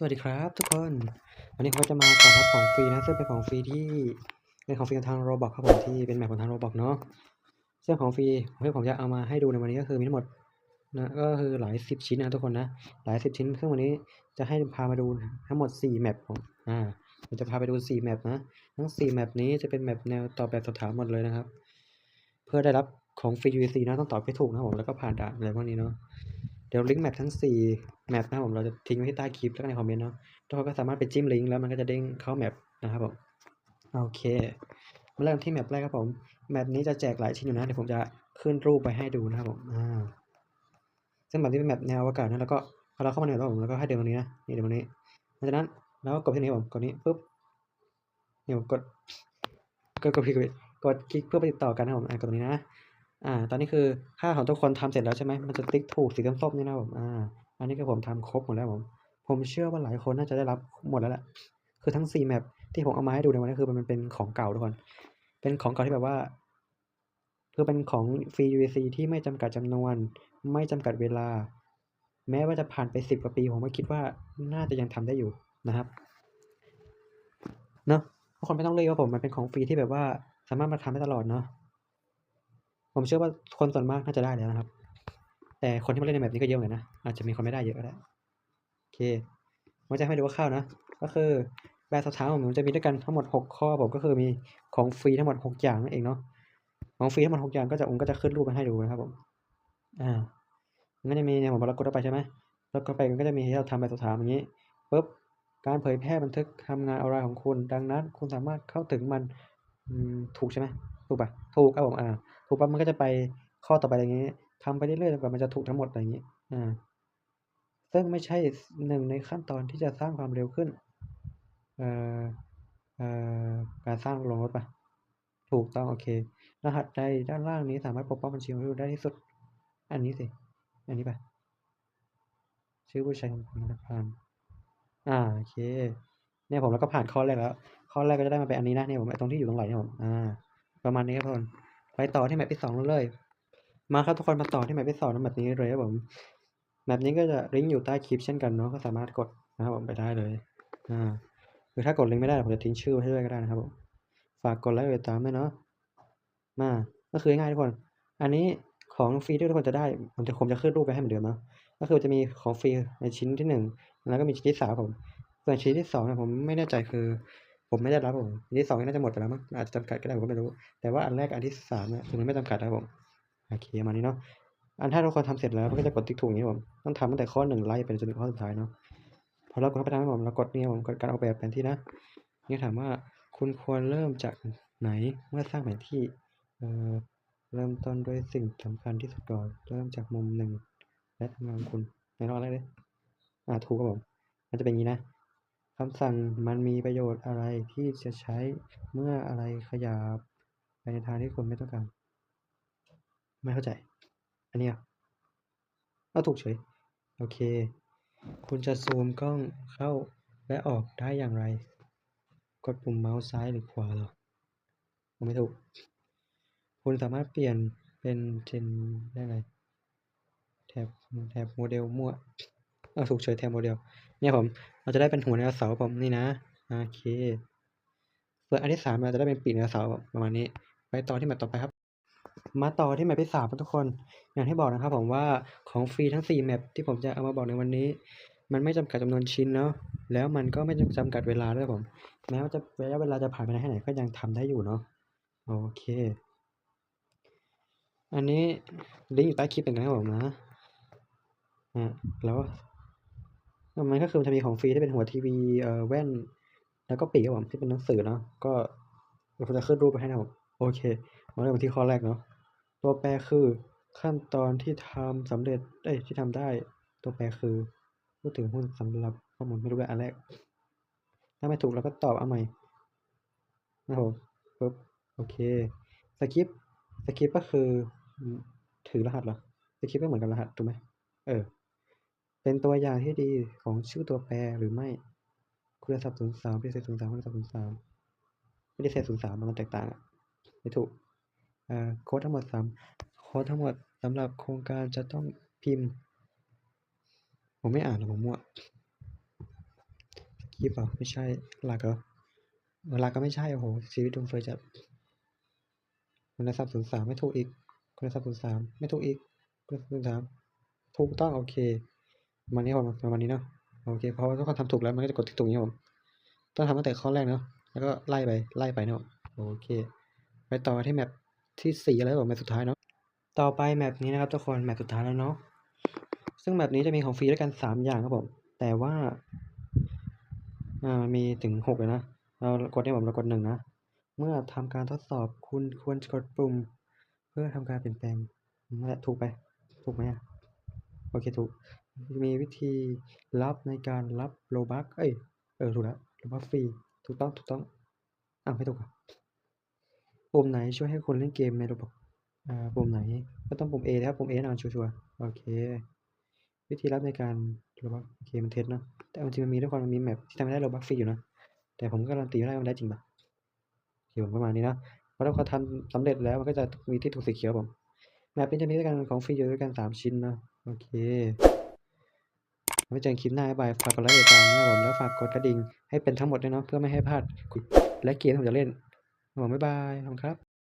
สวัสดีครับทุกคน วันนี้ผมจะมาขอรับของฟรีนะซึ่งเป็นของฟรีที่เป็นของฟรีทางโรบอกครับผมที่เป็นแมปของทางโรบอกเนาะซึ่งของฟรีที่ผมจะเอามาให้ดูในวันนี้ก็คือมีทั้งหมดนะก็คือหลายสิบชิ้นนะทุกคนนะหลายสิบชิ้นซึ่งวันนี้จะให้พามาดูทั้งหมดสี่แมปผมอ่าผมจะพาไปดูสี่แมปนะทั้งสี่แมปนี้จะเป็นแมปแนวตอบแบบสอบถามหมดเลยนะครับ เพื่อได้รับของฟรี UC นะต้องตอบให้ถูกนะผมแล้วก็ผ่านด่านอะไรพวกนี้เนาะ เดี๋ยวลิงก์แมปทั้ง4แมปนะครับผมเราจะทิ้งไว้ที่ใต้คลิปแล้วก็ในคอมเมนต์เนาะทุกคนก็สามารถไปจิ้มลิงก์แล้วมันก็จะเด้งเข้าแมปนะครับผมโอเคมาเริ่มที่แมปแรกครับผมแมปนี้จะแจกหลายชิ้นอยู่นะเดี๋ยวผมจะขึ้นรูปไปให้ดูนะครับผมอ่าซึ่งแบบนี้เป็นแมปแนวอวกาศนะแล้วก็พอเราเข้ามาในแมปครับผมแล้วก็ให้เดินตรงนี้นะนี่เดินตรงนี้หลังจากนั้นเราก็กดที่นี้ผมกดนี้ปุ๊บนี่ผมกดกดกดคลิกกดคลิกเพื่อไปติดต่อกันนะผมอ่ากดตรงนี้นะ อ่า ตอนนี้คือค่าของทุกคนทำเสร็จแล้วใช่ไหมมันจะติ๊กถูกสีส้มๆนี่นะผม อ่า อันนี้คือผมทำครบหมดแล้วผม ผมเชื่อว่าหลายคนน่าจะได้รับหมดแล้วแหละ คือทั้ง4แมปที่ผมเอามาให้ดูในวันนี้คือมันเป็นของเก่าทุกคน เป็นของเก่าที่แบบว่า คือเป็นของฟรี UAC ที่ไม่จำกัดจำนวน ไม่จำกัดเวลา แม้ว่าจะผ่านไปสิบกว่าปี ผมก็คิดว่าน่าจะยังทำได้อยู่นะครับ เนอะทุกคนไม่ต้องเลยว่าผมมันเป็นของฟรีที่แบบว่าสามารถมาทำได้ตลอดเนาะ ผมเชื่อว่าคนส่วนมากน่าจะได้แล้วนะครับ แต่คนที่มาเล่นในแบบนี้ก็เยอะเหมือนกันนะ อาจจะมีคนไม่ได้เยอะก็ได้โอเคผมจะให้ดูคร่าข้าวนะ ก็คือแบบสอบถามของผมจะมีด้วยกันทั้งหมดหกข้อผมก็คือมีของฟรีทั้งหมดหกอย่างนั่นเองเนาะ ของฟรีทั้งหมดหกอย่างก็จะผมก็จะขึ้นรูปมาให้ดูนะครับผม อ่ามันก็จะมีเนี่ยผมเรากดเข้าไปใช่ไหมแล้วก็ไปมันก็จะมีให้เราทำแบบสอบถามอย่างนี้ปุ๊บการเผยแพร่บันทึกทำงานออนไลน์ของคุณ ดังนั้นคุณสามารถเข้าถึงมันถูกใช่ไหม ถูกปะถูกครับผมอ่าถูกปั๊บมันก็จะไปข้อต่อไปอย่างนี้ทำไปเรื่อยๆจนกว่ามันจะถูกทั้งหมดอะไรอย่างนี้อ่าซึ่งไม่ใช่หนึ่งในขั้นตอนที่จะสร้างความเร็วขึ้นเอ่อเอ่อการสร้างลงรถปะถูกต้องโอเค รหัสใดด้านล่างนี้สามารถปกป้องบัญชีของคุณได้ที่สุด อันนี้สิ อันนี้ปะชื่อผู้ใช้ของคุณธนาคารอ่าโอเค เนี่ยผมแล้วก็ผ่านข้อแรกแล้ว ข้อแรกก็จะได้มาเป็นอันนี้นะเนี่ยผมไอ้ตรงที่อยู่ตรงไหล่เนี่ยผมอ่า ประมาณนี้ครับทุกคนไปต่อที่แมปที่สองเลย มาครับทุกคนมาต่อที่แมปที่สองนะแบบนี้เลยครับผมแมปนี้ก็จะลิงก์อยู่ใต้คลิปเช่นกันเนาะก็สามารถกดนะครับผมไปได้เลยอ่าหรือถ้ากดลิงก์ไม่ได้ผมจะทิ้งชื่อไว้ให้ด้วยก็ได้นะครับผมฝากกดไลค์กดติดตามด้วยเนาะมาก็คือง่ายๆทุกคน อันนี้ของฟรีที่ทุกคนจะได้ผมจะผมจะขึ้นรูปไปให้เหมือนเดิมเนาะก็คือจะมีของฟรีในชิ้นที่หนึ่งแล้วก็มีชิ้นที่สามผมส่วนชิ้นที่สองเนี่ยผมไม่แน่ใจคือ ผมไม่ได้รับผมชิ้นที่สองน่าจะหมดไปแล้วมั้งอาจจะจำกัดก็ได้ผมก็ไม่รู้ แต่ว่าอันแรกอันที่สามเนี่ยคือมันไม่จำกัดนะผมโอเคประมาณนี้เนาะอันถ้าทุกคนทำเสร็จแล้วก็จะกดติ๊กถูกอย่างนี้ผมต้องทำตั้งแต่ข้อหนึ่งไล่ไปจนถึงข้อสุดท้ายเนาะพอเรากดเข้าไปทำให้ผมเรากดเนี่ยผมกดการออกแบบแผนที่นะนี่ถามว่าคุณควรเริ่มจากไหนเมื่อสร้างแผนที่เอ่อเริ่มต้นด้วยสิ่งสำคัญที่สุดก่อนเริ่มจากมุมหนึ่งและทำงานคุณในรอบแรกเลยอ่าถูกครับผมมันจะเป็นอย่างนี้นะ คำสั่งมันมีประโยชน์อะไรที่จะใช้เมื่ออะไรขยับไปในทางที่คุณไม่ต้องการ ไม่เข้าใจ อันนี้อะเอาถูกเฉย โอเค คุณจะซูมกล้องเข้าและออกได้อย่างไร กดปุ่มเมาส์ซ้ายหรือขวาเหรอผมไม่ถูก คุณสามารถเปลี่ยนเป็นเจนได้ไงแถบแถบโมเดลมั่ว เอาถูกเฉยแถบโมเดลเนี่ยผมเราจะได้เป็นหัวไดโนเสาร์ผมนี่นะโอเคส่วนอันที่สามเราจะได้เป็นปีกไดโนเสาร์ประมาณนี้ ไปต่อที่แมตช์ต่อไปครับ มาต่อที่แมปที่สามครับทุกคน อย่างที่บอกนะครับผมว่าของฟรีทั้ง4แมปที่ผมจะเอามาบอกในวันนี้ มันไม่จำกัดจำนวนชิ้นเนาะแล้วมันก็ไม่จำกัดเวลาด้วยผม แม้ว่าจะระยะเวลาจะผ่านไปนานแค่ไหนก็ยังทำได้อยู่เนาะโอเค อันนี้ลิงก์อยู่ใต้คลิปเหมือนกันครับผมนะอะแล้ว มันก็คือมันจะมีของฟรีที่เป็นหัวทีวีเอ่อแว่น แล้วก็ปีกครับผมที่เป็นหนังสือเนาะก็เดี๋ยวผมจะขึ้นรูปไปให้นะครับโอเค มาเริ่มที่ข้อแรกเนาะตัวแปรคือขั้นตอนที่ทำสำเร็จเอ้ยที่ทำได้ ตัวแปรคือพูดถึงหุ้นสำหรับข้อมูลไม่รู้แบบอันแรก ถ้าไม่ถูกเราก็ตอบเอาใหม่นะครับผมปึ๊บโอเคสคริปต์สคริปต์ก็คือถือรหัสเหรอสคริปต์ก็เหมือนกับรหัสถูกไหมเออ เป็นตัวอย่างที่ดีของชื่อตัวแปรหรือไม่คุณศัพท์ศูนย์สามปฏิเสธศูนย์สามคุณศัพท์ศูนย์สามปฏิเสธศูนย์สามมันแตกต่างอะไม่ถูกอ่าโค้ดทั้งหมดสามโค้ดทั้งหมดสำหรับโครงการจะต้องพิมพ์ ผมไม่อ่านหรอกผมมั่วกีฟเหรอไม่ใช่หลักเหรอเออหลักก็ไม่ใช่โอ้โหชีวิตดวงเฟยจะคุณทรัพย์ศูนย์สามไม่ถูกอีกคุณทรัพย์ศูนย์สามไม่ถูกอีกคุณทรัพย์ศูนย์สามถูกต้องโอเค มาณนี้ครับผมประมาณนี้เนาะโอเคเพราะว่าทุกคนทำถูกแล้วมันก็จะกดที่ตรงนี้ผมต้องทำตั้งแต่ข้อแรกเนาะแล้วก็ไล่ไปไล่ไปเนาะโอเค ไปต่อที่แมปที่สี่แล้วบผมแมปสุดท้ายเนาะต่อไปแมปนี้นะครับทุกคนแมปสุดท้ายแล้วเนาะซึ่งแมปนี้จะมีของฟรีด้วยกันสามอย่างครับผมแต่ว่าอ่ามันมีถึงหกเลยนะเรากดได้ผมเรากดหนึ่งนะเมื่อทำการทดสอบคุณควรกดปุ่ม เพื่อทำการเปลี่ยนแปลงนั่นแหละถูกไป ถูกไหมโอเคถูก มีวิธีรับในการรับโลบัคเอ้ย เออ ถูกแล้วโลบัคฟรี ถูกต้อง ถูกต้องอ้าไม่ถูกอะปุ่มไหนช่วยให้คนเล่นเกมในระบบอ่าปุ่มไหน ก็ต้องปุ่ม A นะครับ ปุ่ม A นอนชัวร์โอเค วิธีรับในการโลบัคโอเคมันเท็จเนะแต่จริงมันมีด้วยความมันมีแมปที่ทำให้ได้โลบัคฟรีอยู่นะ แต่ผมก็การันตีไม่ได้ว่ามันได้จริงปะโอเคผมประมาณนี้นะพราะถ้าเขาทำสำเร็จแล้วมันก็จะมีที่ถูกสีเขียวผมแมปนี้จะมีด้วยกันของฟรีอยู่ด้วยกันสามชิ้นนะ โอเค ไว้เจอคลิปหน้าบายบายฝากกดไลค์ติดตามนะครับผมแล้วฝากกดกระดิ่งให้เป็นทั้งหมดด้วยเนาะเพื่อไม่ให้พลาดและเกมที่ผมจะเล่นผมบ๊ายบายขอบคุณครับ